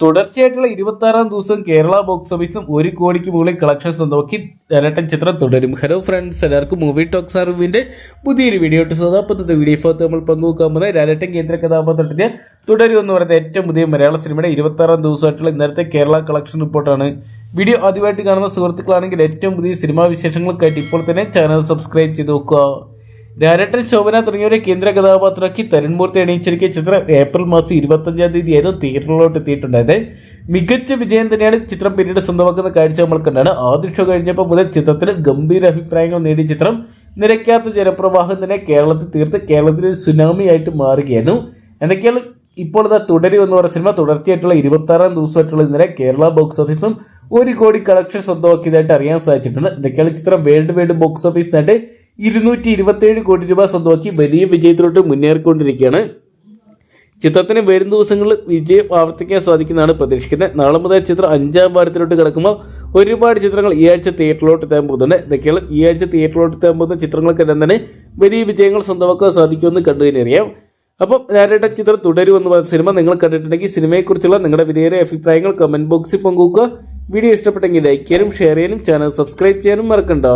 തുടർച്ചയായിട്ടുള്ള ഇരുപത്തി ആറാം ദിവസം കേരള ബോക്സ് ഓഫീസിലും ഒരു കോടിക്ക് മുകളിൽ കളക്ഷൻ നോക്കി ധരട്ടൻ ചിത്രം തുടരും. ഹലോ ഫ്രണ്ട്സ് എല്ലാവർക്കും മൂവി ടോക്സ് അറിവിന്റെ പുതിയൊരു വീഡിയോ ഇട്ട് വീഡിയോ ഫോത്ത് നമ്മൾ പങ്കുവെക്കാൻ പോകുന്നത് രാരട്ടൻ കേന്ദ്ര കഥാപാത്രത്തിന്റെ തുടരും എന്ന് പറയുന്ന ഏറ്റവും പുതിയ മലയാള സിനിമയുടെ ഇരുപത്തി ആറാം ദിവസമായിട്ടുള്ള ഇന്നലത്തെ കേരള കളക്ഷൻ റിപ്പോർട്ടാണ് വീഡിയോ ആദ്യമായിട്ട് കാണുന്ന സുഹൃത്തുക്കളാണെങ്കിൽ ഏറ്റവും പുതിയ സിനിമാ വിശേഷങ്ങൾക്കായിട്ട് ഇപ്പോൾ തന്നെ ചാനൽ സബ്സ്ക്രൈബ് ചെയ്ത് നോക്കുക. രാരട്ടൻ ശോഭന തുടങ്ങിയവരെ കേന്ദ്ര കഥാപാത്രമാക്കി തരുൺമൂർത്തി അണിയിച്ചിരിക്കുന്ന ചിത്രം ഏപ്രിൽ മാസം ഇരുപത്തഞ്ചാം തീയതിയായിരുന്നു തിയേറ്ററിലോട്ട് എത്തിയിട്ടുണ്ടായത്. മികച്ച വിജയം തന്നെയാണ് ചിത്രം പിന്നീട് സ്വന്തമാക്കുന്ന കാഴ്ച നമ്മൾ കണ്ടാണ്. ആദ്യ ഷോ കഴിഞ്ഞപ്പോൾ മുതൽ ചിത്രത്തിന് ഗംഭീര അഭിപ്രായങ്ങൾ നേടിയ ചിത്രം. നിരക്കാത്ത ജനപ്രവാഹം തന്നെ കേരളത്തിൽ തീർത്ത് കേരളത്തിൽ ഒരു സുനാമി ആയിട്ട് മാറുകയായിരുന്നു. എന്തൊക്കെയാണ് ഇപ്പോൾ ഇതാ തുടരും എന്ന് പറഞ്ഞ സിനിമ തുടർച്ചയായിട്ടുള്ള ഇരുപത്തി ആറാം ദിവസമായിട്ടുള്ള ഇന്നലെ കേരള ബോക്സ് ഓഫീസും ഒരു കോടി കളക്ഷൻ സ്വന്തമാക്കിയതായിട്ട് അറിയാൻ സാധിച്ചിട്ടുണ്ട്. ഇതൊക്കെയാണ് ചിത്രം വേൾഡ് വൈഡ് ബോക്സ് ഓഫീസിനായിട്ട് ഇരുന്നൂറ്റി ഇരുപത്തിയേഴ് കോടി രൂപ സ്വന്തമാക്കി വലിയ വിജയത്തിലോട്ട് മുന്നേറിക്കൊണ്ടിരിക്കുകയാണ്. ചിത്രത്തിന് വരും ദിവസങ്ങളിൽ വിജയം ആവർത്തിക്കാൻ സാധിക്കുന്നതാണ് പ്രതീക്ഷിക്കുന്നത്. നാളെ മുതൽ ചിത്രം അഞ്ചാം വാരത്തിലോട്ട് കിടക്കുമ്പോൾ ഒരുപാട് ചിത്രങ്ങൾ ഈ ആഴ്ച തിയേറ്ററിലോട്ട് എത്താൻ പോകുന്നുണ്ട്. ഇതൊക്കെയാണ് ഈ ആഴ്ച തിയേറ്ററിലോട്ട് എത്താൻ പോകുന്ന ചിത്രങ്ങൾക്കെല്ലാം തന്നെ വലിയ വിജയങ്ങൾ സ്വന്തമാക്കാൻ സാധിക്കുമെന്ന് കണ്ടു തന്നെ അറിയാം അപ്പം ഞാനായിട്ട് ചിത്രം തുടരുമെന്ന് പറഞ്ഞ സിനിമ നിങ്ങൾ കണ്ടിട്ടുണ്ടെങ്കിൽ സിനിമയെക്കുറിച്ചുള്ള നിങ്ങളുടെ വിലയേറെ അഭിപ്രായങ്ങൾ കമന്റ് ബോക്സിൽ പങ്കുവെക്കുക. വീഡിയോ ഇഷ്ടപ്പെട്ടെങ്കിൽ ലൈക്ക് ചെയ്യാനും ഷെയർ ചെയ്യാനും ചാനൽ സബ്സ്ക്രൈബ് ചെയ്യാനും മറക്കണ്ട.